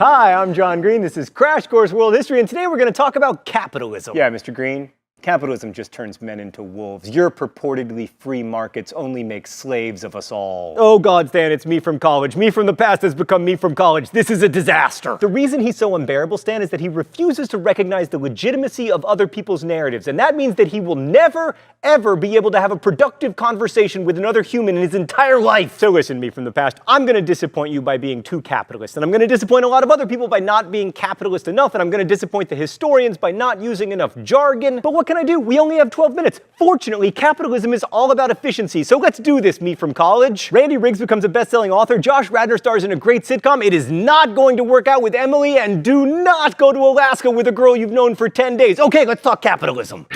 Hi, I'm John Green. This is Crash Course World History, and today we're going to talk about capitalism. Yeah, Mr. Green. Capitalism just turns men into wolves. Your purportedly free markets only make slaves of us all. Oh God, Stan, it's me from college. Me from the past has become me from college. This is a disaster. The reason he's so unbearable, Stan, is that he refuses to recognize the legitimacy of other people's narratives, and that means that he will never, ever be able to have a productive conversation with another human in his entire life. So listen, me from the past, I'm going to disappoint you by being too capitalist, and I'm going to disappoint a lot of other people by not being capitalist enough, and I'm going to disappoint the historians by not using enough jargon. But what can I do? We only have 12 minutes. Fortunately, capitalism is all about efficiency, so let's do this, me from college. Randy Riggs becomes a best-selling author. Josh Radnor stars in a great sitcom. It is not going to work out with Emily, and do not go to Alaska with a girl you've known for 10 days. Okay, let's talk capitalism.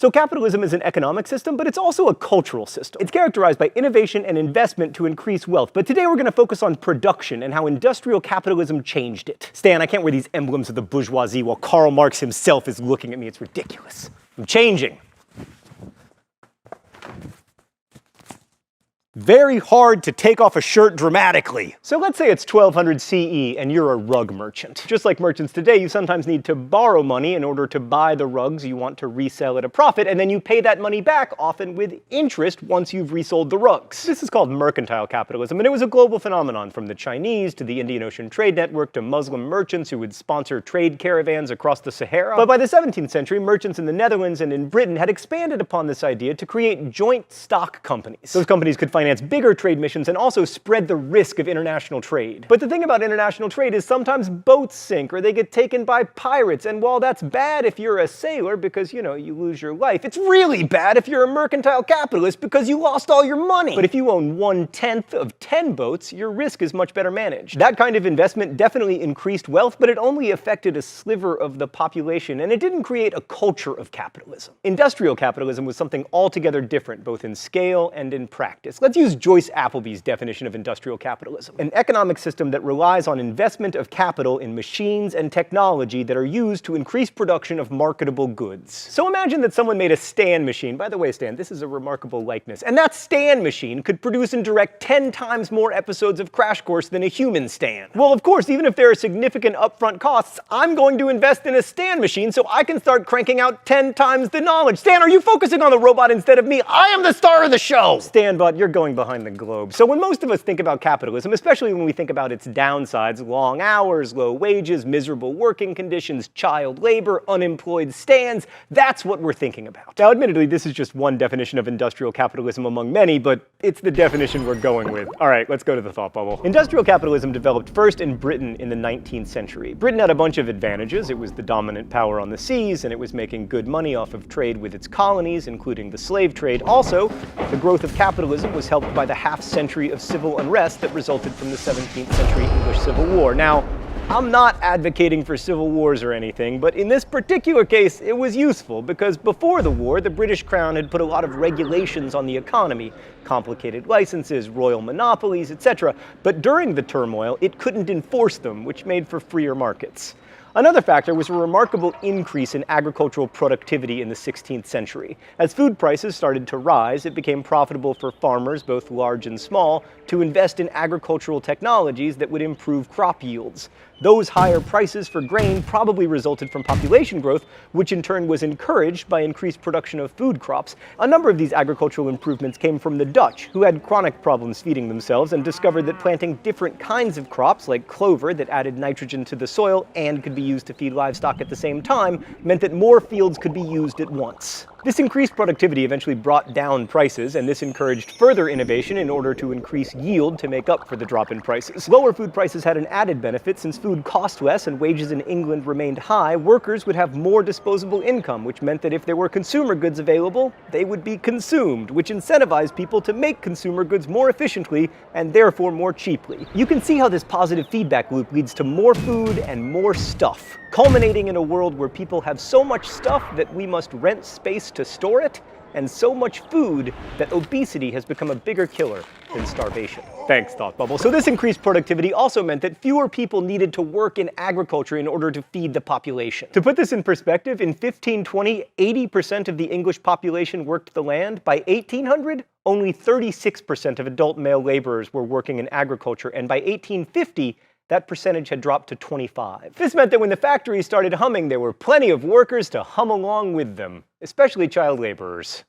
So capitalism is an economic system, but it's also a cultural system. It's characterized by innovation and investment to increase wealth. But today we're going to focus on production and how industrial capitalism changed it. Stan, I can't wear these emblems of the bourgeoisie while Karl Marx himself is looking at me. It's ridiculous. I'm changing. Very hard to take off a shirt dramatically. So let's say it's 1200 CE and you're a rug merchant. Just like merchants today, you sometimes need to borrow money in order to buy the rugs you want to resell at a profit, and then you pay that money back, often with interest, once you've resold the rugs. This is called mercantile capitalism, and it was a global phenomenon from the Chinese to the Indian Ocean Trade Network to Muslim merchants who would sponsor trade caravans across the Sahara. But by the 17th century, merchants in the Netherlands and in Britain had expanded upon this idea to create joint stock companies. Those companies could finance bigger trade missions and also spread the risk of international trade. But the thing about international trade is sometimes boats sink or they get taken by pirates, and while that's bad if you're a sailor because, you know, you lose your life, it's really bad if you're a mercantile capitalist because you lost all your money. But if you own one-tenth of 10 boats, your risk is much better managed. That kind of investment definitely increased wealth, but it only affected a sliver of the population, and it didn't create a culture of capitalism. Industrial capitalism was something altogether different, both in scale and in practice. Let's use Joyce Appleby's definition of industrial capitalism an economic system that relies on investment of capital in machines and technology that are used to increase production of marketable goods. So imagine that someone made a Stan machine. By the way, Stan, this is a remarkable likeness. And that Stan machine could produce and direct 10 times more episodes of Crash Course than a human Stan. Well, of course, even if there are significant upfront costs, I'm going to invest in a Stan machine so I can start cranking out 10 times the knowledge. Stan, are you focusing on the robot instead of me? I am the star of the show! Stan, but you're going behind behind the globe. So when most of us think about capitalism, especially when we think about its downsides, long hours, low wages, miserable working conditions, child labor, unemployed stands, that's what we're thinking about. Now, admittedly, this is just one definition of industrial capitalism among many, but it's the definition we're going with. All right, let's go to the thought bubble. Industrial capitalism developed first in Britain in the 19th century. Britain had a bunch of advantages. It was the dominant power on the seas, and it was making good money off of trade with its colonies, including the slave trade. Also, the growth of capitalism was helped by the half century of civil unrest that resulted from the 17th century English Civil War. Now, I'm not advocating for civil wars or anything, but in this particular case, it was useful because before the war, the British Crown had put a lot of regulations on the economy, complicated licenses, royal monopolies, etc. But during the turmoil, it couldn't enforce them, which made for freer markets. Another factor was a remarkable increase in agricultural productivity in the 16th century. As food prices started to rise, it became profitable for farmers, both large and small, to invest in agricultural technologies that would improve crop yields. Those higher prices for grain probably resulted from population growth, which in turn was encouraged by increased production of food crops. A number of these agricultural improvements came from the Dutch, who had chronic problems feeding themselves and discovered that planting different kinds of crops, like clover that added nitrogen to the soil and could be used to feed livestock at the same time, meant that more fields could be used at once. This increased productivity eventually brought down prices, and this encouraged further innovation in order to increase yield to make up for the drop in prices. Lower food prices had an added benefit since food cost less and wages in England remained high, workers would have more disposable income, which meant that if there were consumer goods available, they would be consumed, which incentivized people to make consumer goods more efficiently and therefore more cheaply. You can see how this positive feedback loop leads to more food and more stuff culminating in a world where people have so much stuff that we must rent space to store it and so much food that obesity has become a bigger killer than starvation. Thanks, Thought Bubble. So, this increased productivity also meant that fewer people needed to work in agriculture in order to feed the population. To put this in perspective, in 1520, 80% of the English population worked the land. By 1800, only 36% of adult male laborers were working in agriculture, and by 1850, that percentage had dropped to 25. This meant that when the factories started humming, there were plenty of workers to hum along with them, especially child laborers.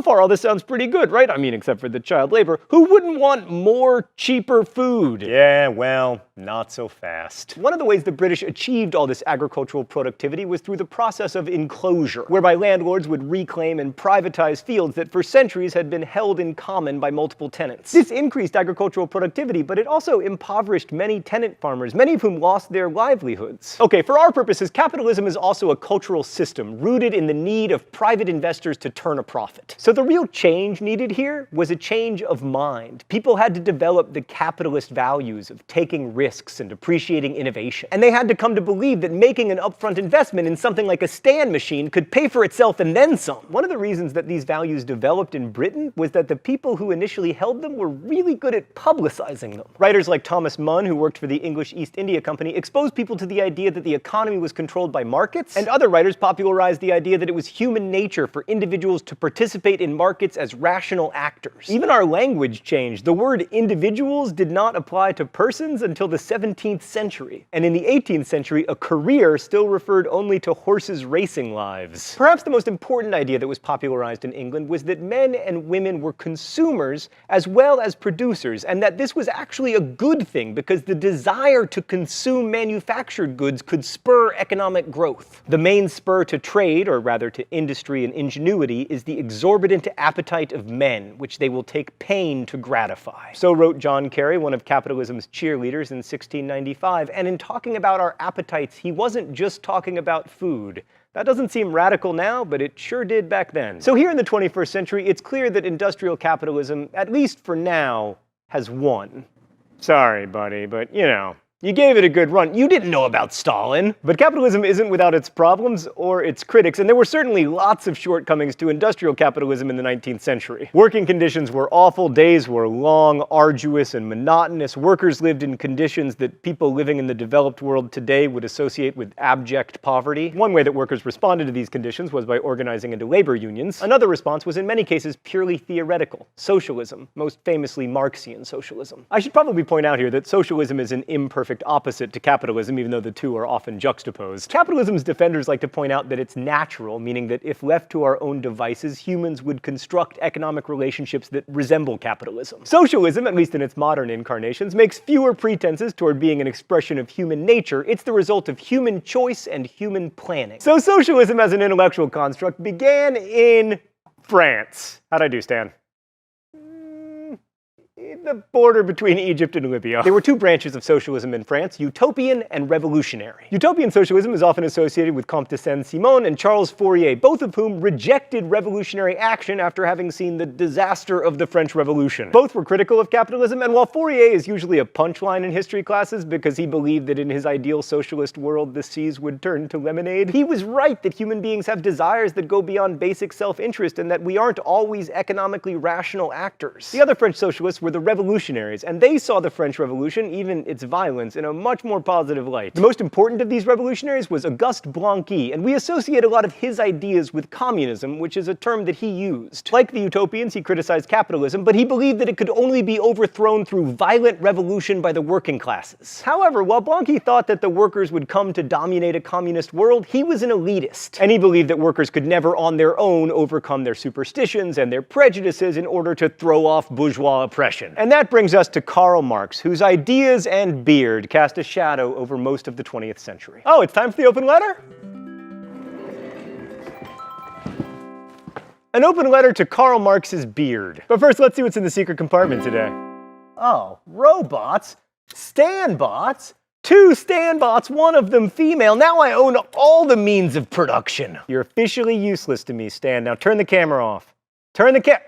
So far, all this sounds pretty good, right? I mean, except for the child labor. Who wouldn't want more cheaper food? Yeah, well, not so fast. One of the ways the British achieved all this agricultural productivity was through the process of enclosure, whereby landlords would reclaim and privatize fields that for centuries had been held in common by multiple tenants. This increased agricultural productivity, but it also impoverished many tenant farmers, many of whom lost their livelihoods. Okay, for our purposes, capitalism is also a cultural system rooted in the need of private investors to turn a profit. So the real change needed here was a change of mind. People had to develop the capitalist values of taking risks and appreciating innovation. And they had to come to believe that making an upfront investment in something like a stand machine could pay for itself and then some. One of the reasons that these values developed in Britain was that the people who initially held them were really good at publicizing them. Writers like Thomas Munn, who worked for the English East India Company, exposed people to the idea that the economy was controlled by markets, and other writers popularized the idea that it was human nature for individuals to participate in markets as rational actors. Even our language changed. The word individuals did not apply to persons until the 17th century. And in the 18th century, a career still referred only to horses' racing lives. Perhaps the most important idea that was popularized in England was that men and women were consumers as well as producers, and that this was actually a good thing because the desire to consume manufactured goods could spur economic growth. The main spur to trade, or rather to industry and ingenuity, is the exorbitant appetite of men, which they will take pain to gratify. So wrote John Kerry, one of capitalism's cheerleaders in 1695, and in talking about our appetites, he wasn't just talking about food. That doesn't seem radical now, but it sure did back then. So here in the 21st century, it's clear that industrial capitalism, at least for now, has won. Sorry, buddy, but you know, you gave it a good run. You didn't know about Stalin. But capitalism isn't without its problems or its critics, and there were certainly lots of shortcomings to industrial capitalism in the 19th century. Working conditions were awful, days were long, arduous, and monotonous. Workers lived in conditions that people living in the developed world today would associate with abject poverty. One way that workers responded to these conditions was by organizing into labor unions. Another response was in many cases purely theoretical socialism, most famously Marxian socialism. I should probably point out here that socialism is an imperfect opposite to capitalism, even though the two are often juxtaposed. Capitalism's defenders like to point out that it's natural, meaning that if left to our own devices, humans would construct economic relationships that resemble capitalism. Socialism, at least in its modern incarnations, makes fewer pretenses toward being an expression of human nature. It's the result of human choice and human planning. So socialism as an intellectual construct began in France. How'd I do, Stan? The border between Egypt and Libya. There were two branches of socialism in France, utopian and revolutionary. Utopian socialism is often associated with Comte de Saint-Simon and Charles Fourier, both of whom rejected revolutionary action after having seen the disaster of the French Revolution. Both were critical of capitalism, and while Fourier is usually a punchline in history classes because he believed that in his ideal socialist world the seas would turn to lemonade, he was right that human beings have desires that go beyond basic self-interest and that we aren't always economically rational actors. The other French socialists were the revolutionaries, and they saw the French Revolution, even its violence, in a much more positive light. The most important of these revolutionaries was Auguste Blanqui, and we associate a lot of his ideas with communism, which is a term that he used. Like the utopians, he criticized capitalism, but he believed that it could only be overthrown through violent revolution by the working classes. However, while Blanqui thought that the workers would come to dominate a communist world, he was an elitist, and he believed that workers could never on their own overcome their superstitions and their prejudices in order to throw off bourgeois oppression. And that brings us to Karl Marx, whose ideas and beard cast a shadow over most of the 20th century. Oh, it's time for the open letter? An open letter to Karl Marx's beard. But first, let's see what's in the secret compartment today. Oh, robots? Stanbots? Two Stanbots, one of them female. Now I own all the means of production. You're officially useless to me, Stan. Now turn the camera off. Turn the cam.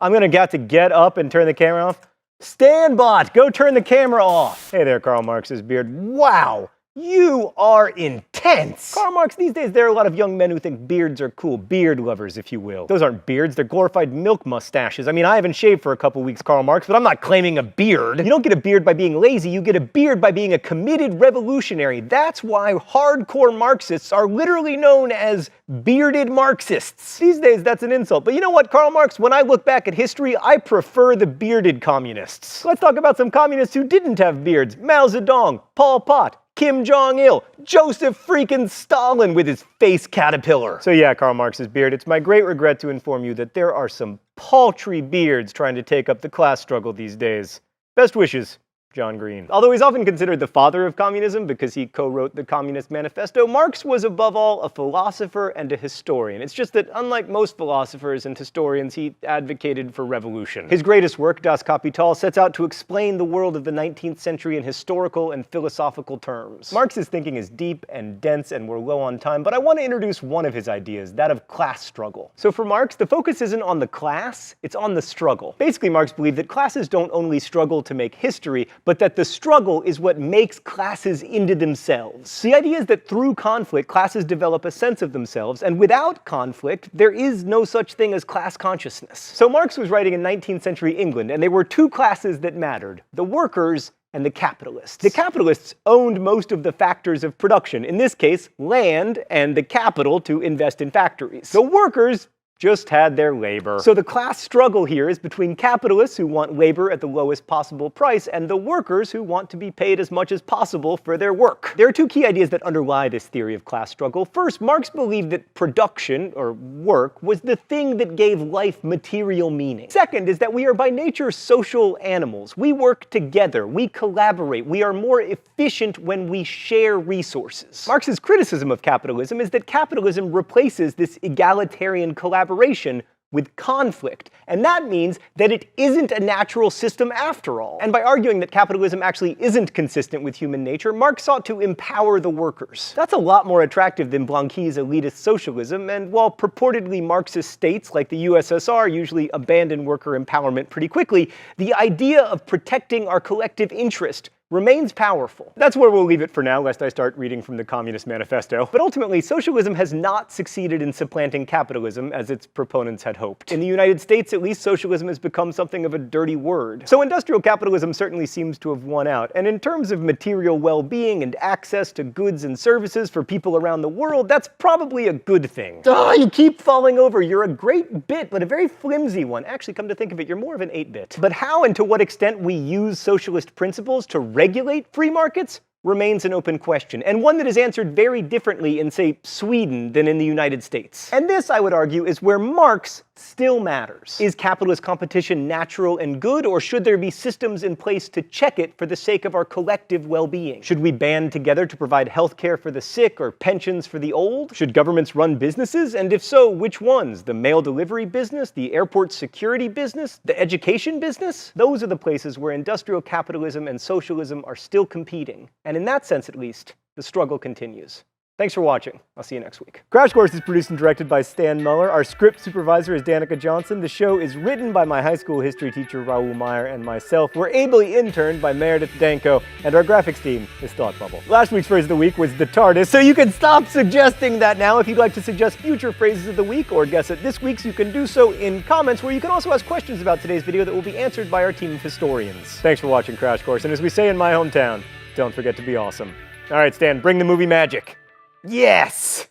I'm gonna get to get up and turn the camera off. Stanbot, go turn the camera off. Hey there, Karl Marx's beard. Wow, You are intense. Karl Marx, these days there are a lot of young men who think beards are cool. Beard lovers, if you will. Those aren't beards, they're glorified milk mustaches. I mean, I haven't shaved for a couple weeks, Karl Marx, but I'm not claiming a beard. You don't get a beard by being lazy, you get a beard by being a committed revolutionary. That's why hardcore Marxists are literally known as bearded Marxists. These days, that's an insult. But you know what, Karl Marx? When I look back at history, I prefer the bearded communists. Let's talk about some communists who didn't have beards Mao Zedong, Pol Pot, Kim Jong il, Joseph freaking Stalin with his face caterpillar. So, yeah, Karl Marx's beard, it's my great regret to inform you that there are some paltry beards trying to take up the class struggle these days. Best wishes, John Green. Although he's often considered the father of communism because he co wrote the Communist Manifesto, Marx was above all a philosopher and a historian. It's just that, unlike most philosophers and historians, he advocated for revolution. His greatest work, Das Kapital, sets out to explain the world of the 19th century in historical and philosophical terms. Marx's thinking is deep and dense, and we're low on time, but I want to introduce one of his ideas, that of class struggle. So for Marx, the focus isn't on the class, it's on the struggle. Basically, Marx believed that classes don't only struggle to make history, but that the struggle is what makes classes into themselves. The idea is that through conflict, classes develop a sense of themselves, and without conflict, there is no such thing as class consciousness. So Marx was writing in 19th century England, and there were two classes that mattered the workers and the capitalists. The capitalists owned most of the factors of production, in this case, land and the capital to invest in factories. The workers just had their labor. So the class struggle here is between capitalists who want labor at the lowest possible price and the workers who want to be paid as much as possible for their work. There are two key ideas that underlie this theory of class struggle. First, Marx believed that production, or work, was the thing that gave life material meaning. Second is that we are by nature social animals. We work together, we collaborate, we are more efficient when we share resources. Marx's criticism of capitalism is that capitalism replaces this egalitarian collaboration collaboration with conflict. And that means that it isn't a natural system after all. And by arguing that capitalism actually isn't consistent with human nature, Marx sought to empower the workers. That's a lot more attractive than Blanqui's elitist socialism, and while purportedly Marxist states like the USSR usually abandon worker empowerment pretty quickly, the idea of protecting our collective interest remains powerful. That's where we'll leave it for now, lest I start reading from the Communist Manifesto. But ultimately, socialism has not succeeded in supplanting capitalism as its proponents had hoped. In the United States, at least, socialism has become something of a dirty word. So industrial capitalism certainly seems to have won out. And in terms of material well-being and access to goods and services for people around the world, that's probably a good thing. Oh, you keep falling over. You're a great bit, but a very flimsy one. Actually, come to think of it, you're more of an 8-bit. But how and to what extent we use socialist principles to regulate free markets remains an open question, and one that is answered very differently in, say, Sweden than in the United States. And this, I would argue, is where Marx still matters. Is capitalist competition natural and good, or should there be systems in place to check it for the sake of our collective well-being? Should we band together to provide health care for the sick or pensions for the old? Should governments run businesses? And if so, which ones? The mail delivery business? The airport security business? The education business? Those are the places where industrial capitalism and socialism are still competing. And in that sense, at least, the struggle continues. Thanks for watching. I'll see you next week. Crash Course is produced and directed by Stan Muller. Our script supervisor is Danica Johnson. The show is written by my high school history teacher Raoul Meyer and myself. We're ably interned by Meredith Danko, and our graphics team is Thought Bubble. Last week's phrase of the week was the TARDIS, so you can stop suggesting that now. If you'd like to suggest future phrases of the week or guess at this week's, you can do so in comments, where you can also ask questions about today's video that will be answered by our team of historians. Thanks for watching Crash Course, and as we say in my hometown, don't forget to be awesome. All right, Stan, bring the movie magic. Yes!